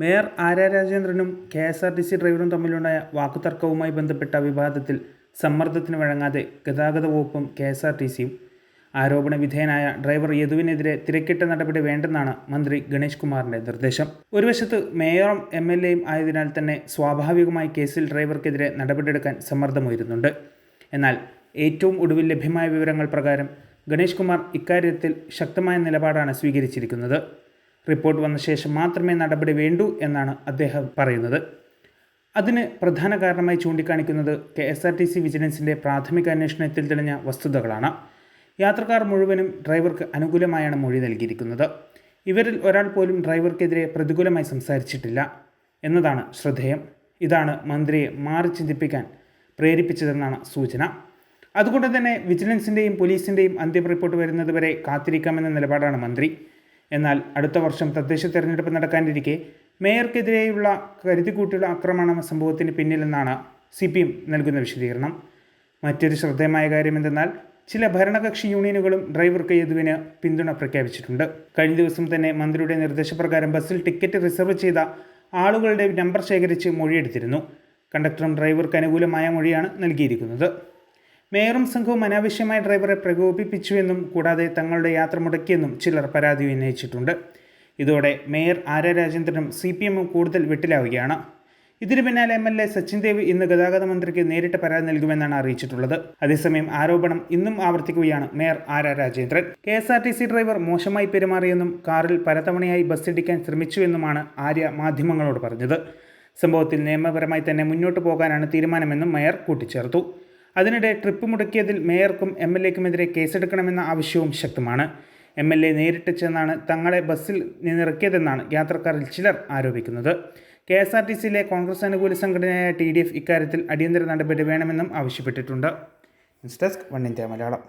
Mayor Arya രാജേന്ദ്രനും K S R T C ഡ്രൈവറും തമ്മിലുണ്ടായ വാക്കുതർക്കവുമായി ബന്ധപ്പെട്ട വിവാദത്തിൽ സമ്മർദ്ദത്തിന് വഴങ്ങാതെ ഗതാഗത വകുപ്പും കെ എസ് ആർ ടി സിയും. ആരോപണ വിധേയനായ ഡ്രൈവർ യദുവിനെതിരെ തിരക്കിട്ട നടപടി വേണ്ടെന്നാണ് മന്ത്രി ഗണേഷ് കുമാറിന്റെ നിർദ്ദേശം. ഒരു വശത്ത് മേയറും എം എൽ എയും ആയതിനാൽ തന്നെ സ്വാഭാവികമായി കേസിൽ ഡ്രൈവർക്കെതിരെ നടപടിയെടുക്കാൻ സമ്മർദ്ദമുയരുന്നുണ്ട്. എന്നാൽ ഏറ്റവും ഒടുവിൽ ലഭ്യമായ വിവരങ്ങൾ പ്രകാരം ഗണേഷ് കുമാർ ഇക്കാര്യത്തിൽ ശക്തമായ നിലപാടാണ് സ്വീകരിച്ചിരിക്കുന്നത്. റിപ്പോർട്ട് വന്ന ശേഷം മാത്രമേ നടപടി വേണ്ടൂ എന്നാണ് അദ്ദേഹം പറയുന്നത്. അതിന് പ്രധാന കാരണമായി ചൂണ്ടിക്കാണിക്കുന്നത് K S R T C വിജിലൻസിന്റെ പ്രാഥമിക അന്വേഷണത്തിൽ തെളിഞ്ഞ വസ്തുതകളാണ്. യാത്രക്കാർ മുഴുവനും ഡ്രൈവർക്ക് അനുകൂലമായാണ് മൊഴി നൽകിയിരിക്കുന്നത്. ഇവരിൽ ഒരാൾ പോലും ഡ്രൈവർക്കെതിരെ പ്രതികൂലമായി സംസാരിച്ചിട്ടില്ല എന്നതാണ് ശ്രദ്ധേയം. ഇതാണ് മന്ത്രിയെ മാറി ചിന്തിപ്പിക്കാൻ പ്രേരിപ്പിച്ചതെന്നാണ് സൂചന. അതുകൊണ്ട് തന്നെ വിജിലൻസിന്റെയും പോലീസിന്റെയും അന്തിമ റിപ്പോർട്ട് വരുന്നതുവരെ കാത്തിരിക്കാമെന്ന നിലപാടാണ് മന്ത്രി. എന്നാൽ അടുത്ത വർഷം തദ്ദേശ തെരഞ്ഞെടുപ്പ് നടക്കാനിരിക്കെ മേയർക്കെതിരെയുള്ള കരുതിക്കൂട്ടിയുള്ള ആക്രമണ സംഭവത്തിന് പിന്നിലെന്നാണ് സി പി എം നൽകുന്ന വിശദീകരണം. മറ്റൊരു ശ്രദ്ധേയമായ കാര്യം എന്തെന്നാൽ ചില ഭരണകക്ഷി യൂണിയനുകളും ഡ്രൈവർക്ക് യദുവിന് പിന്തുണ പ്രഖ്യാപിച്ചിട്ടുണ്ട്. കഴിഞ്ഞ ദിവസം തന്നെ മന്ത്രിയുടെ നിർദ്ദേശപ്രകാരം ബസ്സിൽ ടിക്കറ്റ് റിസർവ് ചെയ്ത ആളുകളുടെ നമ്പർ ശേഖരിച്ച് മൊഴിയെടുത്തിരുന്നു. കണ്ടക്ടറും ഡ്രൈവർക്ക് അനുകൂലമായ മൊഴിയാണ് നൽകിയിരിക്കുന്നത്. മേയറും സംഘവും അനാവശ്യമായ ഡ്രൈവറെ പ്രകോപിപ്പിച്ചുവെന്നും കൂടാതെ തങ്ങളുടെ യാത്ര മുടക്കിയെന്നും ചിലർ പരാതി ഉന്നയിച്ചിട്ടുണ്ട്. ഇതോടെ മേയർ ആര്യ രാജേന്ദ്രനും സി പി എമ്മും കൂടുതൽ വെട്ടിലാവുകയാണ്. ഇതിനു പിന്നാലെ M L A Sachin Dev ഇന്ന് ഗതാഗത മന്ത്രിക്ക് നേരിട്ട് പരാതി നൽകുമെന്നാണ് അറിയിച്ചിട്ടുള്ളത്. അതേസമയം ആരോപണം ഇന്നും ആവർത്തിക്കുകയാണ് mayor Arya Rajendran. K S R T C driver മോശമായി പെരുമാറിയെന്നും കാറിൽ പലതവണയായി ബസ് ഇടിക്കാൻ ശ്രമിച്ചുവെന്നുമാണ് ആര്യ മാധ്യമങ്ങളോട് പറഞ്ഞത്. സംഭവത്തിൽ നിയമപരമായി തന്നെ മുന്നോട്ട് പോകാനാണ് തീരുമാനമെന്നും മേയർ കൂട്ടിച്ചേർത്തു. അതിനിടെ ട്രിപ്പ് മുടക്കിയതിൽ മേയർക്കും എം എൽ എക്കുമെതിരെ കേസെടുക്കണമെന്ന ആവശ്യവും ശക്തമാണ്. എം എൽ എ നേരിട്ട് ചെന്നാണ് തങ്ങളെ ബസ്സിൽ നിന്നിറക്കിയതെന്നാണ് യാത്രക്കാരിൽ ചിലർ ആരോപിക്കുന്നത്. കെ എസ് ആർ ടി സിയിലെ കോൺഗ്രസ് അനുകൂല സംഘടനയായ ടി ഡി എഫ് ഇക്കാര്യത്തിൽ അടിയന്തര നടപടി വേണമെന്നും ആവശ്യപ്പെട്ടിട്ടുണ്ട്. News desk one India Malayalam.